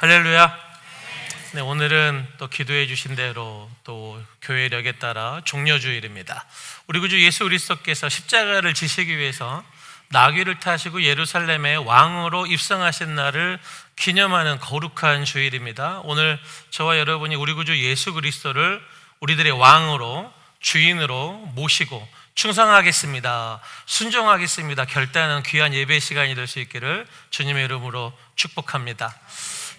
할렐루야. 네, 오늘은 또 기도해 주신 대로 또 교회력에 따라 종려주일입니다. 우리 구주 예수 그리스도께서 십자가를 지시기 위해서 나귀를 타시고 예루살렘의 왕으로 입성하신 날을 기념하는 거룩한 주일입니다. 오늘 저와 여러분이 우리 구주 예수 그리스도를 우리들의 왕으로 주인으로 모시고 충성하겠습니다. 순종하겠습니다. 결단하는 귀한 예배 시간이 될 수 있기를 주님의 이름으로 축복합니다.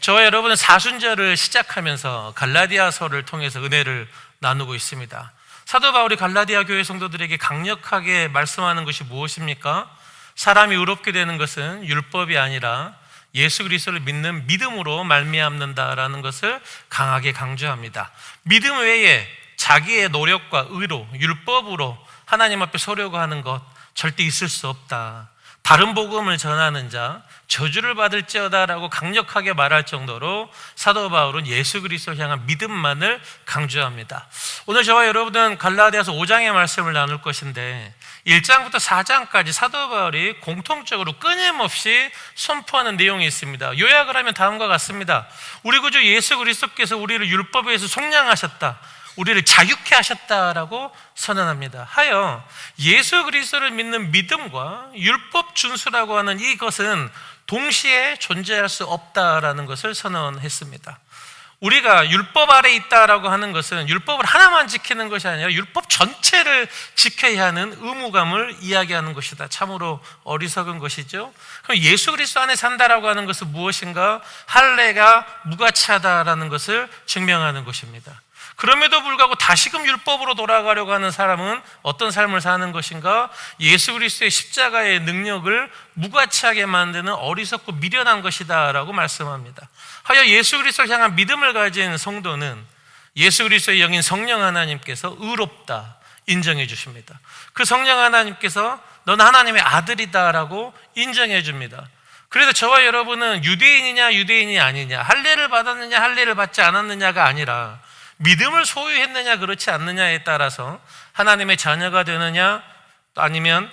저와 여러분은 사순절을 시작하면서 갈라디아서를 통해서 은혜를 나누고 있습니다. 사도 바울이 갈라디아 교회 성도들에게 강력하게 말씀하는 것이 무엇입니까? 사람이 의롭게 되는 것은 율법이 아니라 예수 그리스도를 믿는 믿음으로 말미암는다라는 것을 강하게 강조합니다. 믿음 외에 자기의 노력과 의로 율법으로 하나님 앞에 서려고 하는 것 절대 있을 수 없다. 다른 복음을 전하는 자 저주를 받을지어다라고 강력하게 말할 정도로 사도 바울은 예수 그리스도를 향한 믿음만을 강조합니다. 오늘 저와 여러분은 갈라디아서 5장의 말씀을 나눌 것인데 1장부터 4장까지 사도 바울이 공통적으로 끊임없이 선포하는 내용이 있습니다. 요약을 하면 다음과 같습니다. 우리 구주 예수 그리스도께서 우리를 율법에 의해서 속량하셨다. 우리를 자유케 하셨다라고 선언합니다. 하여 예수 그리스도를 믿는 믿음과 율법 준수라고 하는 이것은 동시에 존재할 수 없다라는 것을 선언했습니다. 우리가 율법 아래 있다라고 하는 것은 율법을 하나만 지키는 것이 아니라 율법 전체를 지켜야 하는 의무감을 이야기하는 것이다. 참으로 어리석은 것이죠. 그럼 예수 그리스도 안에 산다라고 하는 것은 무엇인가? 할례가 무가치하다라는 것을 증명하는 것입니다. 그럼에도 불구하고 다시금 율법으로 돌아가려고 하는 사람은 어떤 삶을 사는 것인가? 예수 그리스도의 십자가의 능력을 무가치하게 만드는 어리석고 미련한 것이다라고 말씀합니다. 하여 예수 그리스도를 향한 믿음을 가진 성도는 예수 그리스도의 영인 성령 하나님께서 의롭다 인정해 주십니다. 그 성령 하나님께서 넌 하나님의 아들이다라고 인정해 줍니다. 그래서 저와 여러분은 유대인이냐 유대인이 아니냐 할례를 받았느냐 할례를 받지 않았느냐가 아니라 믿음을 소유했느냐 그렇지 않느냐에 따라서 하나님의 자녀가 되느냐 아니면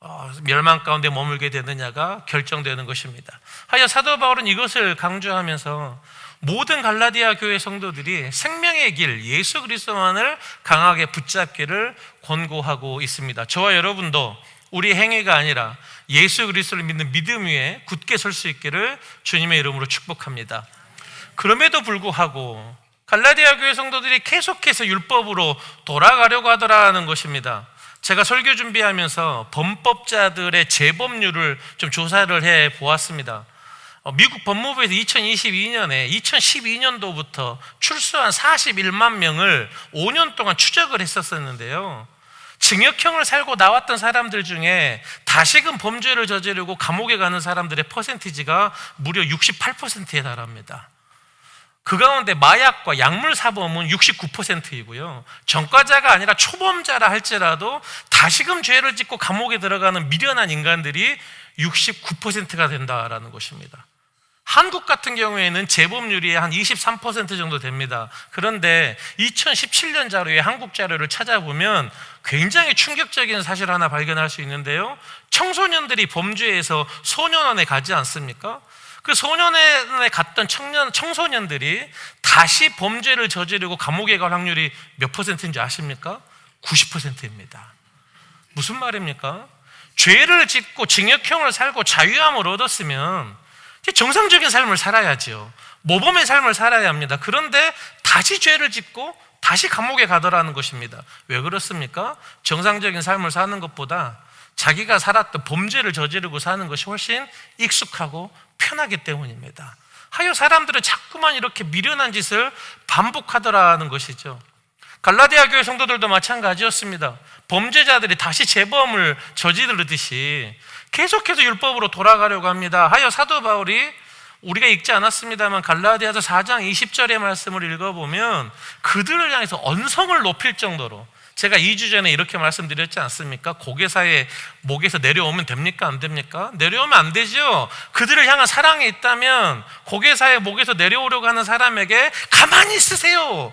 어, 멸망 가운데 머물게 되느냐가 결정되는 것입니다. 하여 사도 바울은 이것을 강조하면서 모든 갈라디아 교회 성도들이 생명의 길 예수 그리스도만을 강하게 붙잡기를 권고하고 있습니다. 저와 여러분도 우리 행위가 아니라 예수 그리스도를 믿는 믿음 위에 굳게 설 수 있기를 주님의 이름으로 축복합니다. 그럼에도 불구하고 갈라디아 교회 성도들이 계속해서 율법으로 돌아가려고 하더라는 것입니다. 제가 설교 준비하면서 범법자들의 재범률을 좀 조사를 해 보았습니다. 어, 미국 법무부에서 2022년에 2012년도부터 출소한 41만 명을 5년 동안 추적을 했었었는데요. 징역형을 살고 나왔던 사람들 중에 다시금 범죄를 저지르고 감옥에 가는 사람들의 퍼센티지가 무려 68%에 달합니다. 그 가운데 마약과 약물 사범은 69%이고요. 전과자가 아니라 초범자라 할지라도 다시금 죄를 짓고 감옥에 들어가는 미련한 인간들이 69%가 된다라는 것입니다. 한국 같은 경우에는 재범률이 한 23% 정도 됩니다. 그런데 2017년 자료의 한국 자료를 찾아보면 굉장히 충격적인 사실 하나 발견할 수 있는데요. 청소년들이 범죄에서 소년원에 가지 않습니까? 그 소년원에 갔던 청년, 청소년들이 다시 범죄를 저지르고 감옥에 갈 확률이 몇 퍼센트인지 아십니까? 90%입니다. 무슨 말입니까? 죄를 짓고 징역형을 살고 자유함을 얻었으면 정상적인 삶을 살아야죠. 모범의 삶을 살아야 합니다. 그런데 다시 죄를 짓고 다시 감옥에 가더라는 것입니다. 왜 그렇습니까? 정상적인 삶을 사는 것보다 자기가 살았던 범죄를 저지르고 사는 것이 훨씬 익숙하고 편하기 때문입니다. 하여 사람들은 자꾸만 이렇게 미련한 짓을 반복하더라는 것이죠. 갈라디아 교회 성도들도 마찬가지였습니다. 범죄자들이 다시 재범을 저지르듯이 계속해서 율법으로 돌아가려고 합니다. 하여 사도 바울이 우리가 읽지 않았습니다만 갈라디아서 4장 20절의 말씀을 읽어보면 그들을 향해서 언성을 높일 정도로 제가 2주 전에 이렇게 말씀드렸지 않습니까? 고개사의 목에서 내려오면 됩니까? 안 됩니까? 내려오면 안 되죠. 그들을 향한 사랑이 있다면 고개사의 목에서 내려오려고 하는 사람에게 가만히 있으세요.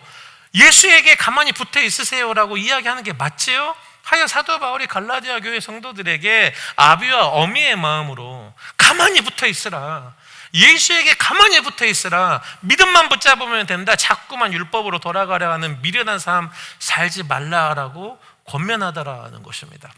예수에게 가만히 붙어 있으세요라고 이야기하는 게 맞지요? 하여 사도 바울이 갈라디아 교회 성도들에게 아비와 어미의 마음으로 가만히 붙어 있으라. 예수에게 가만히 붙어 있으라. 믿음만 붙잡으면 된다. 자꾸만 율법으로 돌아가려 하는 미련한 삶 살지 말라라고 권면하더라는 것입니다.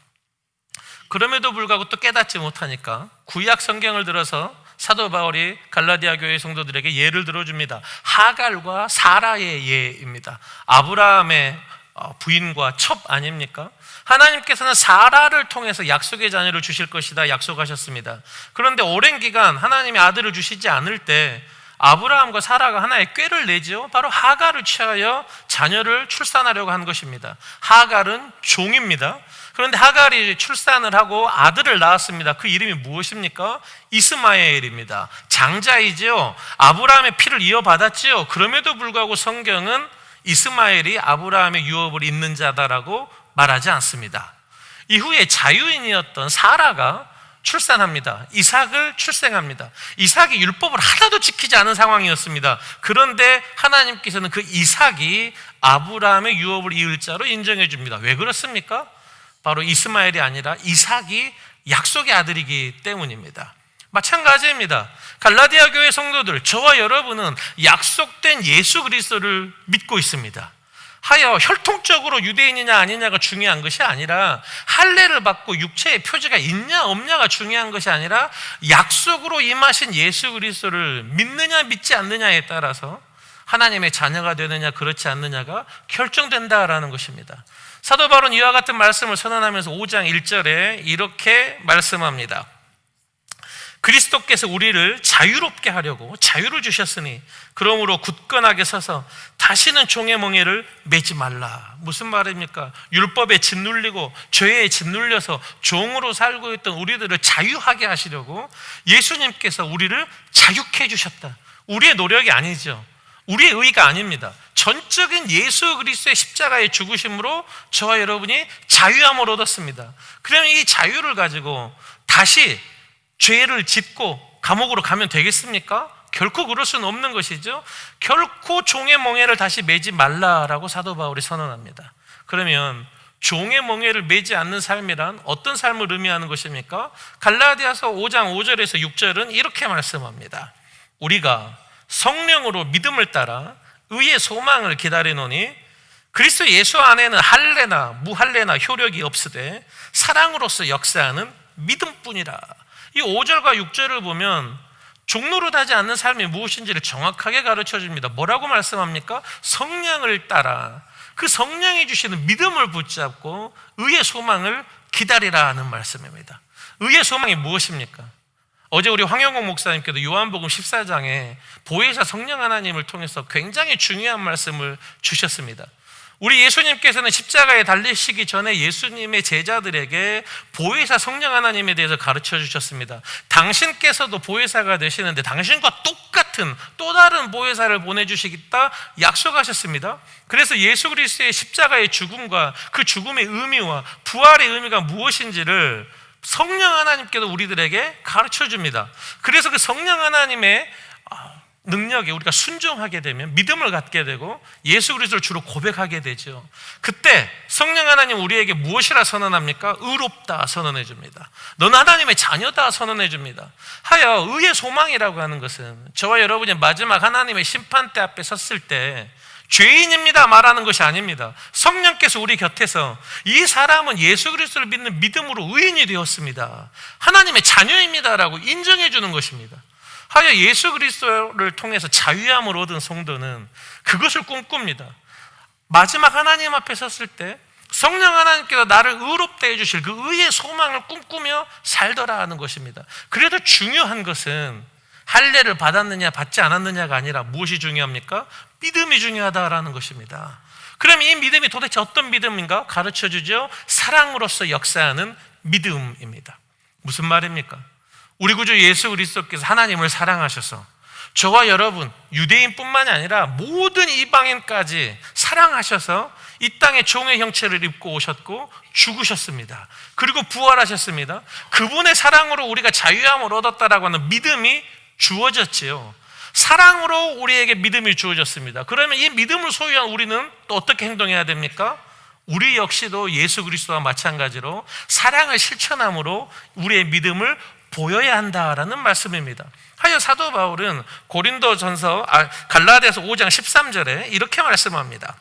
그럼에도 불구하고 또 깨닫지 못하니까 구약 성경을 들어서 사도 바울이 갈라디아 교회 성도들에게 예를 들어줍니다. 하갈과 사라의 예입니다. 아브라함의 어, 부인과 첩 아닙니까? 하나님께서는 사라를 통해서 약속의 자녀를 주실 것이다 약속하셨습니다. 그런데 오랜 기간 하나님이 아들을 주시지 않을 때 아브라함과 사라가 하나의 꾀를 내지요. 바로 하갈을 취하여 자녀를 출산하려고 한 것입니다. 하갈은 종입니다. 그런데 하갈이 출산을 하고 아들을 낳았습니다. 그 이름이 무엇입니까? 이스마엘입니다. 장자이지요. 아브라함의 피를 이어받았지요. 그럼에도 불구하고 성경은 이스마엘이 아브라함의 유업을 잇는 자다라고 말하지 않습니다. 이후에 자유인이었던 사라가 출산합니다. 이삭을 출생합니다. 이삭이 율법을 하나도 지키지 않은 상황이었습니다. 그런데 하나님께서는 그 이삭이 아브라함의 유업을 이을 자로 인정해 줍니다. 왜 그렇습니까? 바로 이스마엘이 아니라 이삭이 약속의 아들이기 때문입니다. 마찬가지입니다. 갈라디아 교회 성도들, 저와 여러분은 약속된 예수 그리스도를 믿고 있습니다. 하여 혈통적으로 유대인이냐 아니냐가 중요한 것이 아니라 할례를 받고 육체의 표지가 있냐 없냐가 중요한 것이 아니라 약속으로 임하신 예수 그리스도를 믿느냐 믿지 않느냐에 따라서 하나님의 자녀가 되느냐 그렇지 않느냐가 결정된다라는 것입니다. 사도 바울은 이와 같은 말씀을 선언하면서 5장 1절에 이렇게 말씀합니다. 그리스도께서 우리를 자유롭게 하려고 자유를 주셨으니 그러므로 굳건하게 서서 다시는 종의 멍에를 매지 말라. 무슨 말입니까? 율법에 짓눌리고 죄에 짓눌려서 종으로 살고 있던 우리들을 자유하게 하시려고 예수님께서 우리를 자유케 해 주셨다. 우리의 노력이 아니죠. 우리의 의가 아닙니다. 전적인 예수 그리스도의 십자가의 죽으심으로 저와 여러분이 자유함을 얻었습니다. 그러면 이 자유를 가지고 다시 죄를 짓고 감옥으로 가면 되겠습니까? 결코 그럴 수는 없는 것이죠. 결코 종의 멍에를 다시 매지 말라라고 사도 바울이 선언합니다. 그러면 종의 멍에를 매지 않는 삶이란 어떤 삶을 의미하는 것입니까? 갈라디아서 5장 5절에서 6절은 이렇게 말씀합니다. 우리가 성령으로 믿음을 따라 의의 소망을 기다리노니 그리스도 예수 안에는 할례나 무할례나 효력이 없으되 사랑으로서 역사하는 믿음뿐이라. 이 5절과 6절을 보면 종노릇하지 않는 삶이 무엇인지를 정확하게 가르쳐 줍니다. 뭐라고 말씀합니까? 성령을 따라 그 성령이 주시는 믿음을 붙잡고 의의 소망을 기다리라 하는 말씀입니다. 의의 소망이 무엇입니까? 어제 우리 황영공 목사님께도 요한복음 14장에 보혜사 성령 하나님을 통해서 굉장히 중요한 말씀을 주셨습니다. 우리 예수님께서는 십자가에 달리시기 전에 예수님의 제자들에게 보혜사 성령 하나님에 대해서 가르쳐 주셨습니다. 당신께서도 보혜사가 되시는데 당신과 똑같은 또 다른 보혜사를 보내주시겠다 약속하셨습니다. 그래서 예수 그리스도의 십자가의 죽음과 그 죽음의 의미와 부활의 의미가 무엇인지를 성령 하나님께도 우리들에게 가르쳐 줍니다. 그래서 그 성령 하나님의 능력에 우리가 순종하게 되면 믿음을 갖게 되고 예수 그리스도를 주로 고백하게 되죠. 그때 성령 하나님 우리에게 무엇이라 선언합니까? 의롭다 선언해 줍니다. 너는 하나님의 자녀다 선언해 줍니다. 하여 의의 소망이라고 하는 것은 저와 여러분이 마지막 하나님의 심판대 앞에 섰을 때 죄인입니다 말하는 것이 아닙니다. 성령께서 우리 곁에서 이 사람은 예수 그리스도를 믿는 믿음으로 의인이 되었습니다. 하나님의 자녀입니다라고 인정해 주는 것입니다. 하여 예수 그리스도를 통해서 자유함을 얻은 성도는 그것을 꿈꿉니다. 마지막 하나님 앞에 섰을 때 성령 하나님께서 나를 의롭다 해주실 그 의의 소망을 꿈꾸며 살더라 하는 것입니다. 그래도 중요한 것은 할례를 받았느냐 받지 않았느냐가 아니라 무엇이 중요합니까? 믿음이 중요하다라는 것입니다. 그럼 이 믿음이 도대체 어떤 믿음인가? 가르쳐 주죠. 사랑으로서 역사하는 믿음입니다. 무슨 말입니까? 우리 구주 예수 그리스도께서 하나님을 사랑하셔서 저와 여러분 유대인뿐만이 아니라 모든 이방인까지 사랑하셔서 이 땅에 종의 형체를 입고 오셨고 죽으셨습니다. 그리고 부활하셨습니다. 그분의 사랑으로 우리가 자유함을 얻었다라고 하는 믿음이 주어졌지요. 사랑으로 우리에게 믿음이 주어졌습니다. 그러면 이 믿음을 소유한 우리는 또 어떻게 행동해야 됩니까? 우리 역시도 예수 그리스도와 마찬가지로 사랑을 실천함으로 우리의 믿음을 보여야 한다라는 말씀입니다. 하여 사도 바울은 고린도 전서 아, 갈라디아서 5장 13절에 이렇게 말씀합니다.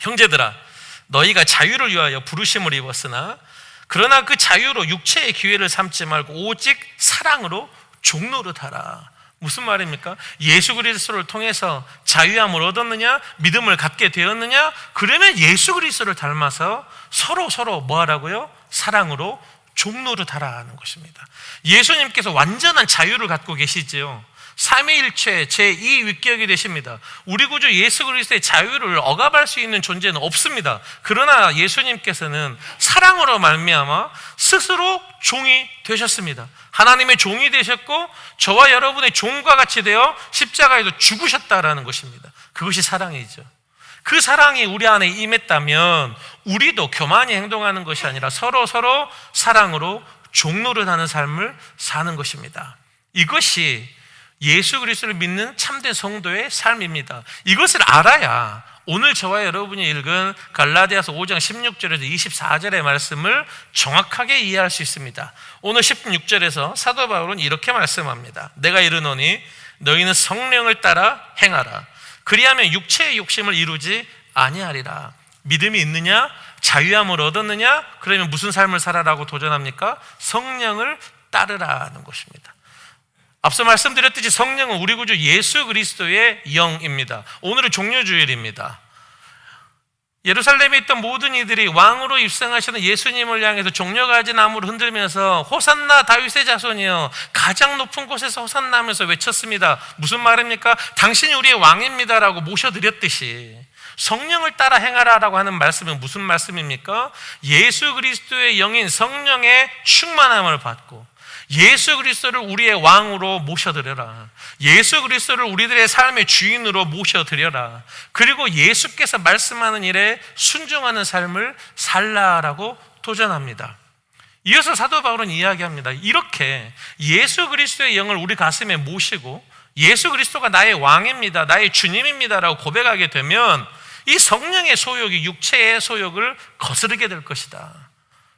형제들아 너희가 자유를 위하여 부르심을 입었으나 그러나 그 자유로 육체의 기회를 삼지 말고 오직 사랑으로 종노릇하라. 무슨 말입니까? 예수 그리스도를 통해서 자유함을 얻었느냐? 믿음을 갖게 되었느냐? 그러면 예수 그리스도를 닮아서 서로 서로 뭐 하라고요? 사랑으로 종노릇하라는 것입니다. 예수님께서 완전한 자유를 갖고 계시지요. 삼위일체 제2 위격이 되십니다. 우리 구주 예수 그리스도의 자유를 억압할 수 있는 존재는 없습니다. 그러나 예수님께서는 사랑으로 말미암아 스스로 종이 되셨습니다. 하나님의 종이 되셨고 저와 여러분의 종과 같이 되어 십자가에도 죽으셨다라는 것입니다. 그것이 사랑이죠. 그 사랑이 우리 안에 임했다면 우리도 교만히 행동하는 것이 아니라 서로 서로 사랑으로 종로를 하는 삶을 사는 것입니다. 이것이 예수 그리스도를 믿는 참된 성도의 삶입니다. 이것을 알아야 오늘 저와 여러분이 읽은 갈라디아서 5장 16절에서 24절의 말씀을 정확하게 이해할 수 있습니다. 오늘 16절에서 사도 바울은 이렇게 말씀합니다. 내가 이르노니 너희는 성령을 따라 행하라. 그리하면 육체의 욕심을 이루지 아니하리라. 믿음이 있느냐? 자유함을 얻었느냐? 그러면 무슨 삶을 살아라고 도전합니까? 성령을 따르라는 것입니다. 앞서 말씀드렸듯이 성령은 우리 구주 예수 그리스도의 영입니다. 오늘은 종료주일입니다. 예루살렘에 있던 모든 이들이 왕으로 입성하시는 예수님을 향해서 종려가지 나무를 흔들면서 호산나 다윗의 자손이여 가장 높은 곳에서 호산나 하면서 외쳤습니다. 무슨 말입니까? 당신이 우리의 왕입니다라고 모셔드렸듯이 성령을 따라 행하라라고 하는 말씀은 무슨 말씀입니까? 예수 그리스도의 영인 성령의 충만함을 받고 예수 그리스도를 우리의 왕으로 모셔드려라. 예수 그리스도를 우리들의 삶의 주인으로 모셔드려라. 그리고 예수께서 말씀하는 일에 순종하는 삶을 살라라고 도전합니다. 이어서 사도 바울은 이야기합니다. 이렇게 예수 그리스도의 영을 우리 가슴에 모시고 예수 그리스도가 나의 왕입니다. 나의 주님입니다라고 고백하게 되면 이 성령의 소욕이 육체의 소욕을 거스르게 될 것이다.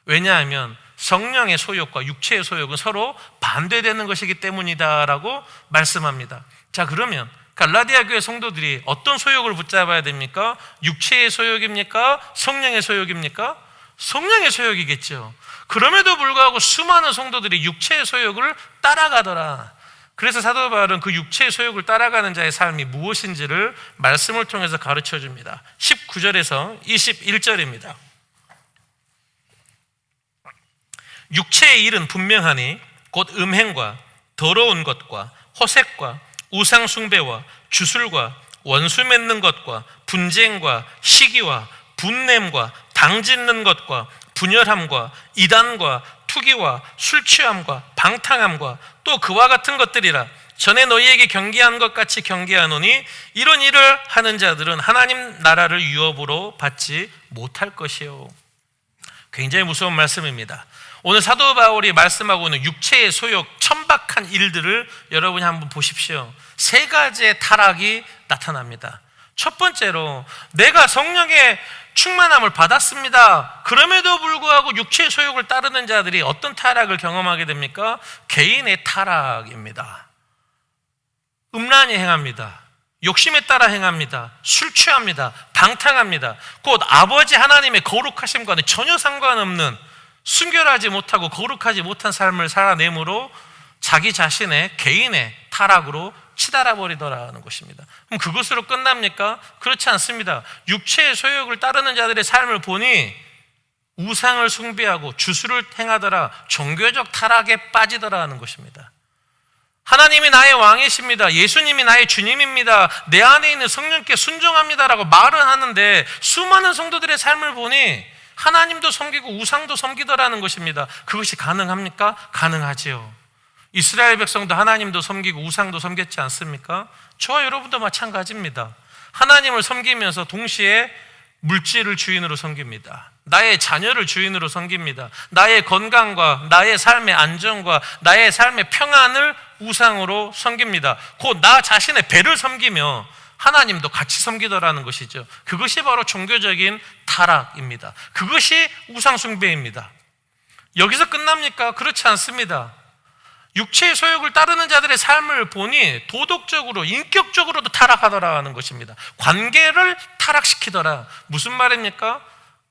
왜냐하면 성령의 소욕과 육체의 소욕은 서로 반대되는 것이기 때문이다라고 말씀합니다. 자, 그러면 갈라디아 교회 성도들이 어떤 소욕을 붙잡아야 됩니까? 육체의 소욕입니까? 성령의 소욕입니까? 성령의 소욕이겠죠. 그럼에도 불구하고 수많은 성도들이 육체의 소욕을 따라가더라. 그래서 사도 바울은 그 육체의 소욕을 따라가는 자의 삶이 무엇인지를 말씀을 통해서 가르쳐 줍니다. 19절에서 21절입니다. 육체의 일은 분명하니 곧 음행과 더러운 것과 호색과 우상 숭배와 주술과 원수 맺는 것과 분쟁과 시기와 분냄과 당짓는 것과 분열함과 이단과 투기와 술 취함과 방탕함과 또 그와 같은 것들이라 전에 너희에게 경계한 것 같이 경계하노니 이런 일을 하는 자들은 하나님 나라를 유업으로 받지 못할 것이요. 굉장히 무서운 말씀입니다. 오늘 사도 바울이 말씀하고 있는 육체의 소욕, 천박한 일들을 여러분이 한번 보십시오. 세 가지의 타락이 나타납니다. 첫 번째로 내가 성령의 충만함을 받았습니다. 그럼에도 불구하고 육체의 소욕을 따르는 자들이 어떤 타락을 경험하게 됩니까? 개인의 타락입니다. 음란히 행합니다. 욕심에 따라 행합니다. 술 취합니다. 방탕합니다. 곧 아버지 하나님의 거룩하심과는 전혀 상관없는 순결하지 못하고 거룩하지 못한 삶을 살아내므로 자기 자신의 개인의 타락으로 치달아 버리더라는 것입니다. 그럼 그것으로 끝납니까? 그렇지 않습니다. 육체의 소욕을 따르는 자들의 삶을 보니 우상을 숭배하고 주술을 행하더라 종교적 타락에 빠지더라는 것입니다. 하나님이 나의 왕이십니다. 예수님이 나의 주님입니다. 내 안에 있는 성령께 순종합니다라고 말은 하는데 수많은 성도들의 삶을 보니 하나님도 섬기고 우상도 섬기더라는 것입니다. 그것이 가능합니까? 가능하지요. 이스라엘 백성도 하나님도 섬기고 우상도 섬겼지 않습니까? 저와 여러분도 마찬가지입니다. 하나님을 섬기면서 동시에 물질을 주인으로 섬깁니다. 나의 자녀를 주인으로 섬깁니다. 나의 건강과 나의 삶의 안정과 나의 삶의 평안을 우상으로 섬깁니다. 곧 나 자신의 배를 섬기며 하나님도 같이 섬기더라는 것이죠. 그것이 바로 종교적인 타락입니다. 그것이 우상숭배입니다. 여기서 끝납니까? 그렇지 않습니다. 육체의 소욕을 따르는 자들의 삶을 보니 도덕적으로 인격적으로도 타락하더라는 것입니다. 관계를 타락시키더라. 무슨 말입니까?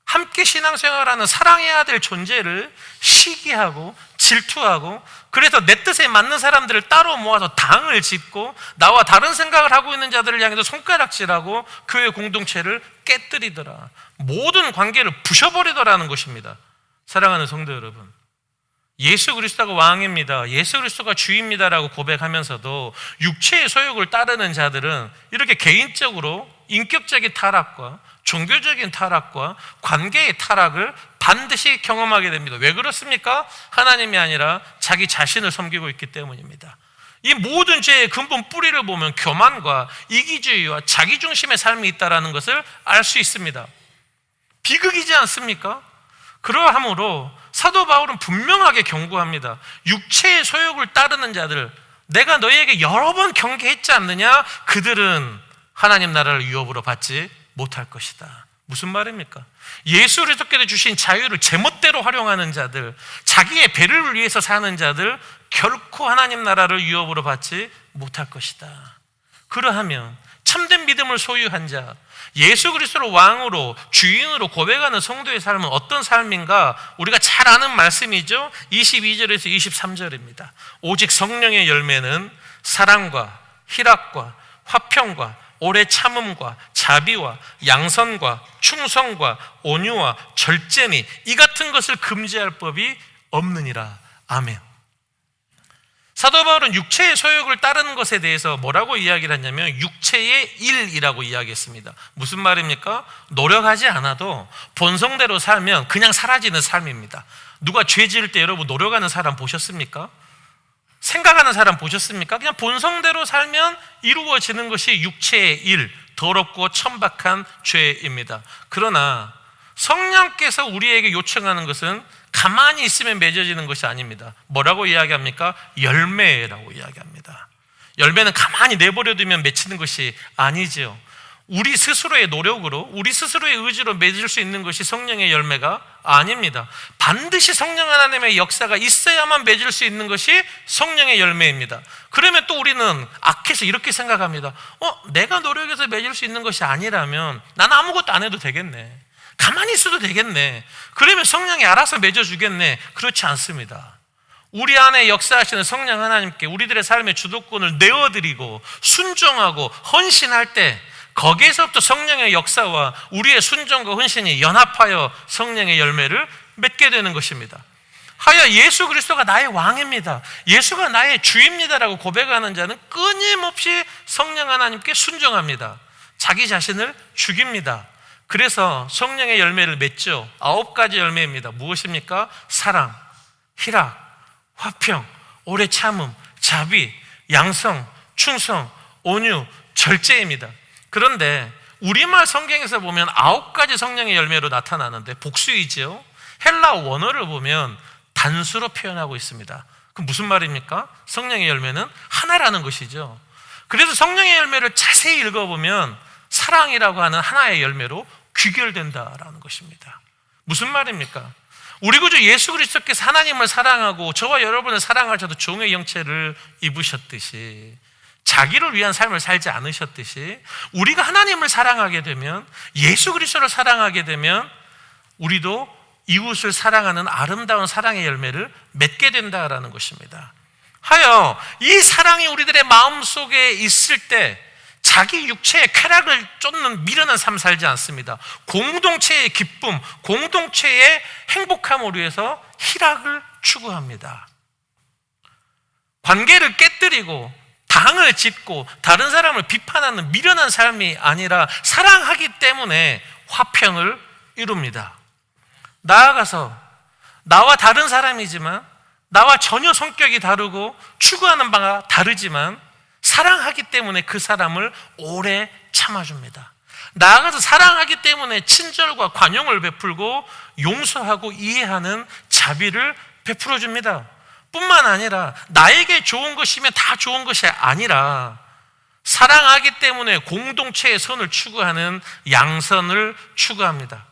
함께 신앙생활하는 사랑해야 될 존재를 시기하고 질투하고 그래서 내 뜻에 맞는 사람들을 따로 모아서 당을 짓고 나와 다른 생각을 하고 있는 자들을 향해서 손가락질하고 교회 공동체를 깨뜨리더라. 모든 관계를 부셔버리더라는 것입니다. 사랑하는 성도 여러분. 예수 그리스도가 왕입니다. 예수 그리스도가 주입니다라고 고백하면서도 육체의 소욕을 따르는 자들은 이렇게 개인적으로 인격적인 타락과 종교적인 타락과 관계의 타락을 반드시 경험하게 됩니다. 왜 그렇습니까? 하나님이 아니라 자기 자신을 섬기고 있기 때문입니다. 이 모든 죄의 근본 뿌리를 보면 교만과 이기주의와 자기중심의 삶이 있다는 것을 알 수 있습니다. 비극이지 않습니까? 그러함으로 사도 바울은 분명하게 경고합니다. 육체의 소욕을 따르는 자들, 내가 너희에게 여러 번 경계했지 않느냐? 그들은 하나님 나라를 유업으로 받지 못할 것이다. 무슨 말입니까? 예수 그리스도께서 주신 자유를 제멋대로 활용하는 자들, 자기의 배를 위해서 사는 자들 결코 하나님 나라를 유업으로 받지 못할 것이다. 그러하면 참된 믿음을 소유한 자, 예수 그리스도를 왕으로 주인으로 고백하는 성도의 삶은 어떤 삶인가? 우리가 잘 아는 말씀이죠. 22절에서 23절입니다. 오직 성령의 열매는 사랑과 희락과 화평과 오래 참음과 자비와 양선과 충성과 온유와 절제니 이 같은 것을 금지할 법이 없느니라. 아멘. 사도 바울은 육체의 소욕을 따르는 것에 대해서 뭐라고 이야기를 했냐면 육체의 일이라고 이야기했습니다. 무슨 말입니까? 노력하지 않아도 본성대로 살면 그냥 사라지는 삶입니다. 누가 죄 지을 때 여러분 노력하는 사람 보셨습니까? 생각하는 사람 보셨습니까? 그냥 본성대로 살면 이루어지는 것이 육체의 일, 더럽고 천박한 죄입니다. 그러나 성령께서 우리에게 요청하는 것은 가만히 있으면 맺어지는 것이 아닙니다. 뭐라고 이야기합니까? 열매라고 이야기합니다. 열매는 가만히 내버려 두면 맺히는 것이 아니지요. 우리 스스로의 노력으로, 우리 스스로의 의지로 맺을 수 있는 것이 성령의 열매가 아닙니다. 반드시 성령 하나님의 역사가 있어야만 맺을 수 있는 것이 성령의 열매입니다. 그러면 또 우리는 악해서 이렇게 생각합니다. 어, 내가 노력해서 맺을 수 있는 것이 아니라면 나는 아무것도 안 해도 되겠네. 가만히 있어도 되겠네. 그러면 성령이 알아서 맺어주겠네. 그렇지 않습니다. 우리 안에 역사하시는 성령 하나님께 우리들의 삶의 주도권을 내어드리고 순종하고 헌신할 때 거기에서부터 성령의 역사와 우리의 순종과 헌신이 연합하여 성령의 열매를 맺게 되는 것입니다. 하여 예수 그리스도가 나의 왕입니다. 예수가 나의 주입니다라고 고백하는 자는 끊임없이 성령 하나님께 순종합니다. 자기 자신을 죽입니다. 그래서 성령의 열매를 맺죠. 아홉 가지 열매입니다. 무엇입니까? 사랑, 희락, 화평, 오래 참음, 자비, 양성, 충성, 온유, 절제입니다. 그런데 우리말 성경에서 보면 아홉 가지 성령의 열매로 나타나는데 복수이지요. 헬라 원어를 보면 단수로 표현하고 있습니다. 그 무슨 말입니까? 성령의 열매는 하나라는 것이죠. 그래서 성령의 열매를 자세히 읽어보면 사랑이라고 하는 하나의 열매로 귀결된다라는 것입니다. 무슨 말입니까? 우리 구주 예수 그리스도께서 하나님을 사랑하고 저와 여러분을 사랑하셔도 종의 형체를 입으셨듯이 자기를 위한 삶을 살지 않으셨듯이 우리가 하나님을 사랑하게 되면 예수 그리스도를 사랑하게 되면 우리도 이웃을 사랑하는 아름다운 사랑의 열매를 맺게 된다라는 것입니다. 하여 이 사랑이 우리들의 마음 속에 있을 때 자기 육체의 쾌락을 쫓는 미련한 삶 살지 않습니다. 공동체의 기쁨, 공동체의 행복함을 위해서 희락을 추구합니다. 관계를 깨뜨리고 당을 짓고 다른 사람을 비판하는 미련한 삶이 아니라 사랑하기 때문에 화평을 이룹니다. 나아가서 나와 다른 사람이지만 나와 전혀 성격이 다르고 추구하는 바가 다르지만 사랑하기 때문에 그 사람을 오래 참아줍니다. 나아가서 사랑하기 때문에 친절과 관용을 베풀고 용서하고 이해하는 자비를 베풀어 줍니다. 뿐만 아니라 나에게 좋은 것이면 다 좋은 것이 아니라 사랑하기 때문에 공동체의 선을 추구하는 양선을 추구합니다.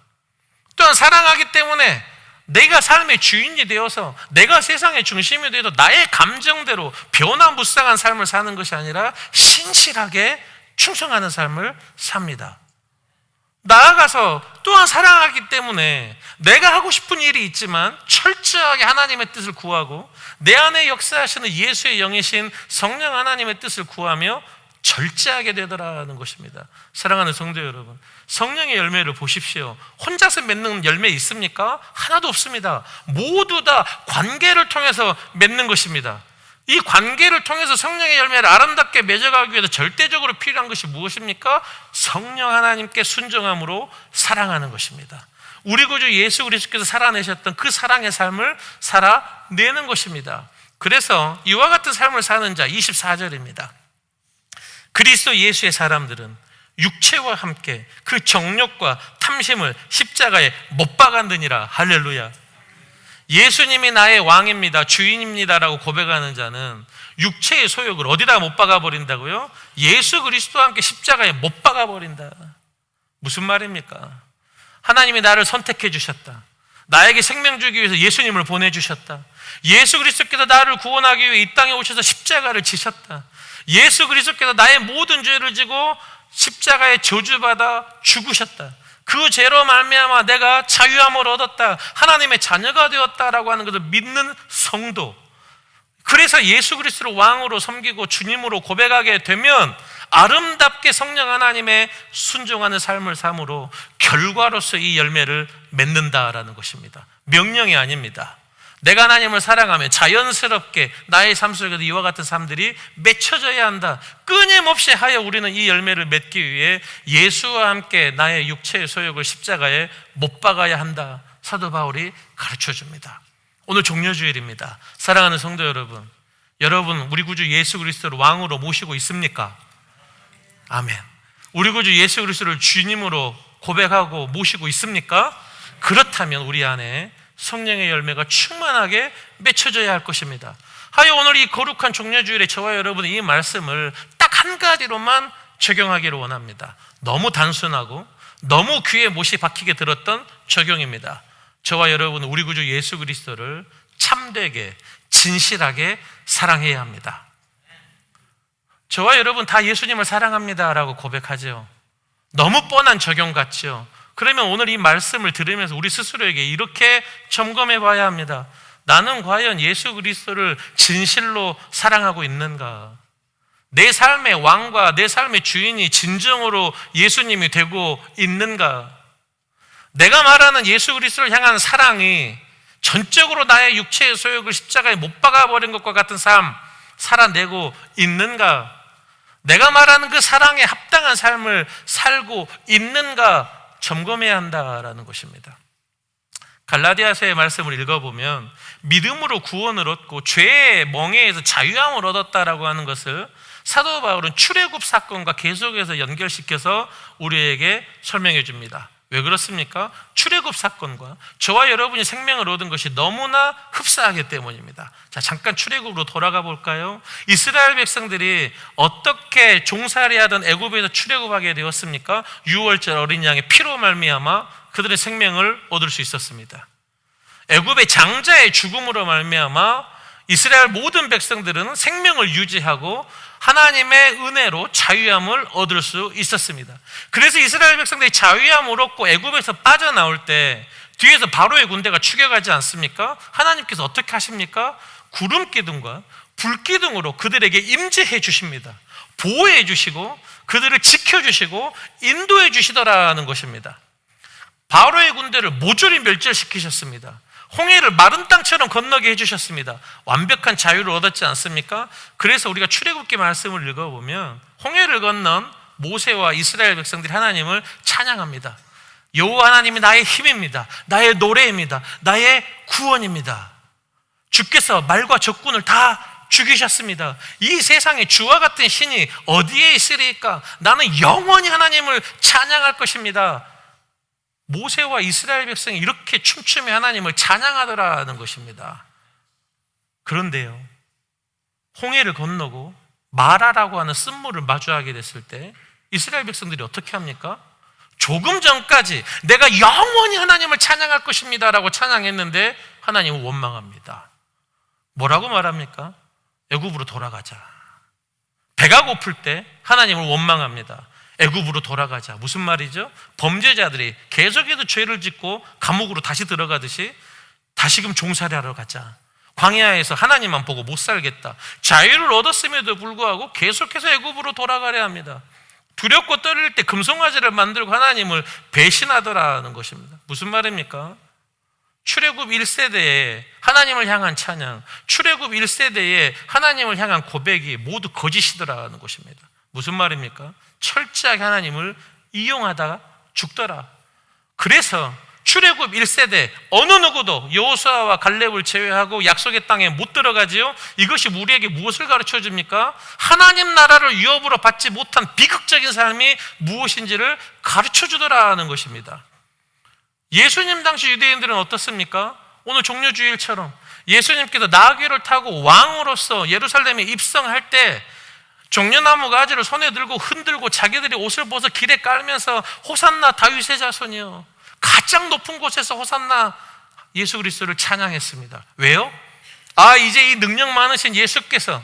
또한 사랑하기 때문에 내가 삶의 주인이 되어서 내가 세상의 중심이 되어서 나의 감정대로 변화무쌍한 삶을 사는 것이 아니라 신실하게 충성하는 삶을 삽니다. 나아가서 또한 사랑하기 때문에 내가 하고 싶은 일이 있지만 철저하게 하나님의 뜻을 구하고 내 안에 역사하시는 예수의 영이신 성령 하나님의 뜻을 구하며 절제하게 되더라는 것입니다. 사랑하는 성도 여러분, 성령의 열매를 보십시오. 혼자서 맺는 열매 있습니까? 하나도 없습니다. 모두 다 관계를 통해서 맺는 것입니다. 이 관계를 통해서 성령의 열매를 아름답게 맺어가기 위해서 절대적으로 필요한 것이 무엇입니까? 성령 하나님께 순종함으로 사랑하는 것입니다. 우리 구주 예수 그리스도께서 살아내셨던 그 사랑의 삶을 살아내는 것입니다. 그래서 이와 같은 삶을 사는 자 24절입니다. 그리스도 예수의 사람들은 육체와 함께 그 정욕과 탐심을 십자가에 못 박았느니라. 할렐루야. 예수님이 나의 왕입니다. 주인입니다라고 고백하는 자는 육체의 소욕을 어디다 못 박아 버린다고요? 예수 그리스도와 함께 십자가에 못 박아 버린다. 무슨 말입니까? 하나님이 나를 선택해 주셨다. 나에게 생명 주기 위해서 예수님을 보내 주셨다. 예수 그리스도께서 나를 구원하기 위해 이 땅에 오셔서 십자가를 지셨다. 예수 그리스도께서 나의 모든 죄를 지고 십자가에 저주받아 죽으셨다. 그 죄로 말미암아 내가 자유함을 얻었다. 하나님의 자녀가 되었다라고 하는 것을 믿는 성도. 그래서 예수 그리스도를 왕으로 섬기고 주님으로 고백하게 되면 아름답게 성령 하나님의 순종하는 삶을 삶으로 결과로서 이 열매를 맺는다라는 것입니다. 명령이 아닙니다. 내가 하나님을 사랑하면 자연스럽게 나의 삶 속에도 이와 같은 삶들이 맺혀져야 한다. 끊임없이 하여 우리는 이 열매를 맺기 위해 예수와 함께 나의 육체의 소욕을 십자가에 못 박아야 한다. 사도 바울이 가르쳐 줍니다. 오늘 종료주일입니다. 사랑하는 성도 여러분, 여러분 우리 구주 예수 그리스도를 왕으로 모시고 있습니까? 아멘. 우리 구주 예수 그리스도를 주님으로 고백하고 모시고 있습니까? 그렇다면 우리 안에 성령의 열매가 충만하게 맺혀져야 할 것입니다. 하여 오늘 이 거룩한 종려주일에 저와 여러분이 이 말씀을 딱 한 가지로만 적용하기를 원합니다. 너무 단순하고 너무 귀에 못이 박히게 들었던 적용입니다. 저와 여러분 우리 구주 예수 그리스도를 참되게 진실하게 사랑해야 합니다. 저와 여러분 다 예수님을 사랑합니다라고 고백하죠. 너무 뻔한 적용 같죠. 그러면 오늘 이 말씀을 들으면서 우리 스스로에게 이렇게 점검해 봐야 합니다. 나는 과연 예수 그리스도를 진실로 사랑하고 있는가? 내 삶의 왕과 내 삶의 주인이 진정으로 예수님이 되고 있는가? 내가 말하는 예수 그리스도를 향한 사랑이 전적으로 나의 육체의 소욕을 십자가에 못 박아버린 것과 같은 삶 살아내고 있는가? 내가 말하는 그 사랑에 합당한 삶을 살고 있는가 점검해야 한다라는 것입니다. 갈라디아서의 말씀을 읽어보면 믿음으로 구원을 얻고 죄의 멍에에서 자유함을 얻었다라고 하는 것을 사도 바울은 출애굽 사건과 계속해서 연결시켜서 우리에게 설명해 줍니다. 왜 그렇습니까? 출애굽 사건과 저와 여러분이 생명을 얻은 것이 너무나 흡사하기 때문입니다. 자, 잠깐 출애굽으로 돌아가 볼까요? 이스라엘 백성들이 어떻게 종살이 하던 애굽에서 출애굽하게 되었습니까? 6월절 어린 양의 피로 말미암아 그들의 생명을 얻을 수 있었습니다. 애굽의 장자의 죽음으로 말미암아 이스라엘 모든 백성들은 생명을 유지하고 하나님의 은혜로 자유함을 얻을 수 있었습니다. 그래서 이스라엘 백성들이 자유함을 얻고 애굽에서 빠져나올 때 뒤에서 바로의 군대가 추격하지 않습니까? 하나님께서 어떻게 하십니까? 구름 기둥과 불 기둥으로 그들에게 임재해 주십니다. 보호해 주시고 그들을 지켜 주시고 인도해 주시더라는 것입니다. 바로의 군대를 모조리 멸절시키셨습니다. 홍해를 마른 땅처럼 건너게 해주셨습니다. 완벽한 자유를 얻었지 않습니까? 그래서 우리가 출애굽기 말씀을 읽어보면 홍해를 건넌 모세와 이스라엘 백성들이 하나님을 찬양합니다. 여호와 하나님이 나의 힘입니다. 나의 노래입니다. 나의 구원입니다. 주께서 말과 적군을 다 죽이셨습니다. 이 세상에 주와 같은 신이 어디에 있으리까? 나는 영원히 하나님을 찬양할 것입니다. 모세와 이스라엘 백성이 이렇게 춤추며 하나님을 찬양하더라는 것입니다. 그런데요, 홍해를 건너고 마라라고 하는 쓴물을 마주하게 됐을 때 이스라엘 백성들이 어떻게 합니까? 조금 전까지 내가 영원히 하나님을 찬양할 것입니다 라고 찬양했는데 하나님은 원망합니다. 뭐라고 말합니까? 애굽으로 돌아가자. 배가 고플 때 하나님을 원망합니다. 애굽으로 돌아가자. 무슨 말이죠? 범죄자들이 계속해서 죄를 짓고 감옥으로 다시 들어가듯이 다시금 종살이하러 가자. 광야에서 하나님만 보고 못 살겠다. 자유를 얻었음에도 불구하고 계속해서 애굽으로 돌아가려 합니다. 두렵고 떨릴 때 금송아지를 만들고 하나님을 배신하더라는 것입니다. 무슨 말입니까? 출애굽 1세대에 하나님을 향한 찬양, 출애굽 1세대에 하나님을 향한 고백이 모두 거짓이더라는 것입니다. 무슨 말입니까? 철저하게 하나님을 이용하다가 죽더라. 그래서 출애굽 1세대 어느 누구도 여호수아와 갈렙을 제외하고 약속의 땅에 못 들어가지요. 이것이 우리에게 무엇을 가르쳐 줍니까? 하나님 나라를 위협으로 받지 못한 비극적인 삶이 무엇인지를 가르쳐 주더라는 것입니다. 예수님 당시 유대인들은 어떻습니까? 오늘 종료주일처럼 예수님께서 나귀를 타고 왕으로서 예루살렘에 입성할 때 종려나무 가지를 손에 들고 흔들고 자기들이 옷을 벗어 길에 깔면서 호산나 다윗의 자손이요. 가장 높은 곳에서 호산나 예수 그리스도를 찬양했습니다. 왜요? 아, 이제 이 능력 많으신 예수께서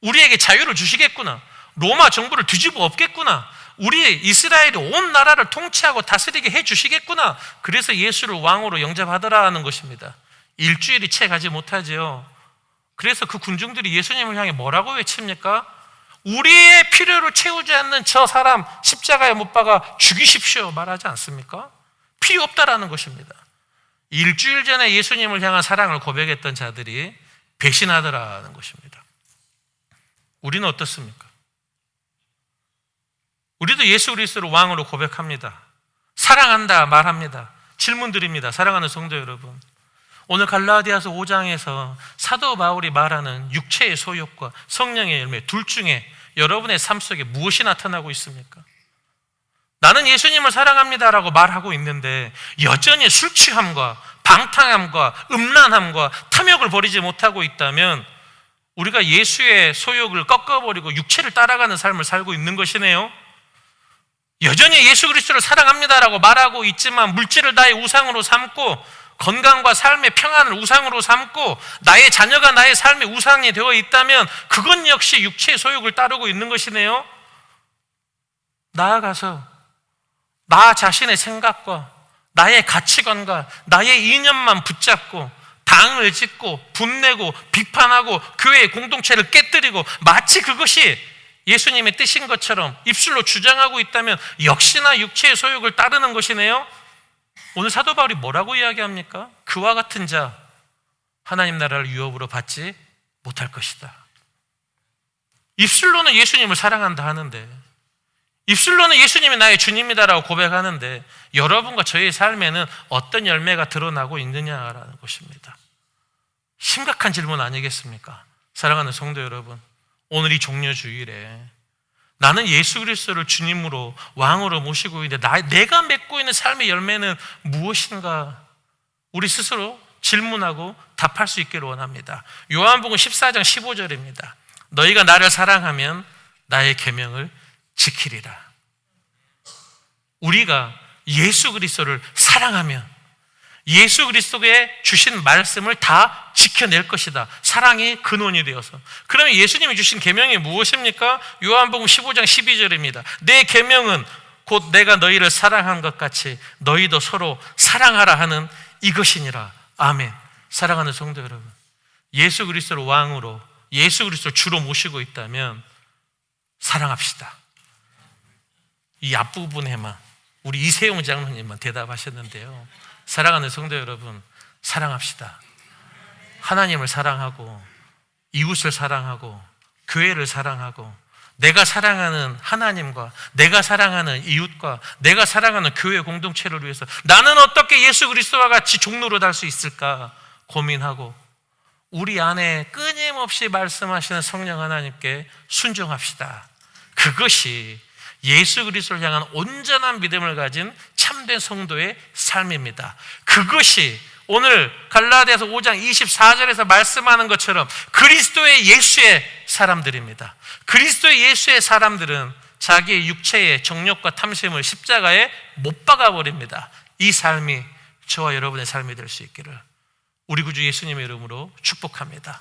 우리에게 자유를 주시겠구나. 로마 정부를 뒤집어 엎겠구나. 우리 이스라엘이 온 나라를 통치하고 다스리게 해 주시겠구나. 그래서 예수를 왕으로 영접하더라는 것입니다. 일주일이 채 가지 못하지요. 그래서 그 군중들이 예수님을 향해 뭐라고 외칩니까? 우리의 필요를 채우지 않는 저 사람 십자가에 못 박아 죽이십시오 말하지 않습니까? 필요 없다라는 것입니다. 일주일 전에 예수님을 향한 사랑을 고백했던 자들이 배신하더라는 것입니다. 우리는 어떻습니까? 우리도 예수 그리스도를 왕으로 고백합니다. 사랑한다 말합니다. 질문 드립니다. 사랑하는 성도 여러분. 오늘 갈라디아서 5장에서 사도 바울이 말하는 육체의 소욕과 성령의 열매 둘 중에 여러분의 삶 속에 무엇이 나타나고 있습니까? 나는 예수님을 사랑합니다라고 말하고 있는데 여전히 술 취함과 방탕함과 음란함과 탐욕을 버리지 못하고 있다면 우리가 예수의 소욕을 꺾어버리고 육체를 따라가는 삶을 살고 있는 것이네요. 여전히 예수 그리스도를 사랑합니다라고 말하고 있지만 물질을 나의 우상으로 삼고 건강과 삶의 평안을 우상으로 삼고 나의 자녀가 나의 삶의 우상이 되어 있다면 그건 역시 육체의 소욕을 따르고 있는 것이네요. 나아가서 나 자신의 생각과 나의 가치관과 나의 이념만 붙잡고 당을 짓고 분내고 비판하고 교회의 공동체를 깨뜨리고 마치 그것이 예수님의 뜻인 것처럼 입술로 주장하고 있다면 역시나 육체의 소욕을 따르는 것이네요. 오늘 사도 바울이 뭐라고 이야기합니까? 그와 같은 자 하나님 나라를 유업으로 받지 못할 것이다. 입술로는 예수님을 사랑한다 하는데 입술로는 예수님이 나의 주님이다라고 고백하는데 여러분과 저의 삶에는 어떤 열매가 드러나고 있느냐라는 것입니다. 심각한 질문 아니겠습니까? 사랑하는 성도 여러분, 오늘 이 종료주일에 나는 예수 그리스도를 주님으로 왕으로 모시고 있는데 나, 내가 맺고 있는 삶의 열매는 무엇인가? 우리 스스로 질문하고 답할 수 있기를 원합니다. 요한복음 14장 15절입니다. 너희가 나를 사랑하면 나의 계명을 지키리라. 우리가 예수 그리스도를 사랑하면 예수 그리스도의 주신 말씀을 다 지켜낼 것이다. 사랑이 근원이 되어서. 그러면 예수님이 주신 계명이 무엇입니까? 요한복음 15장 12절입니다. 내 계명은 곧 내가 너희를 사랑한 것 같이 너희도 서로 사랑하라 하는 이것이니라. 아멘. 사랑하는 성도 여러분. 예수 그리스도를 왕으로 예수 그리스도를 주로 모시고 있다면 사랑합시다. 이 앞부분에만 우리 이세용 장로님만 대답하셨는데요. 사랑하는 성도 여러분, 사랑합시다. 하나님을 사랑하고 이웃을 사랑하고 교회를 사랑하고 내가 사랑하는 하나님과 내가 사랑하는 이웃과 내가 사랑하는 교회 공동체를 위해서 나는 어떻게 예수 그리스도와 같이 종로로 달 수 있을까 고민하고 우리 안에 끊임없이 말씀하시는 성령 하나님께 순종합시다. 그것이 예수 그리스도를 향한 온전한 믿음을 가진 참된 성도의 삶입니다. 그것이 오늘 갈라디아서 5장 24절에서 말씀하는 것처럼 그리스도의 예수의 사람들입니다. 그리스도의 예수의 사람들은 자기의 육체의 정욕과 탐심을 십자가에 못 박아 버립니다. 이 삶이 저와 여러분의 삶이 될 수 있기를 우리 구주 예수님의 이름으로 축복합니다.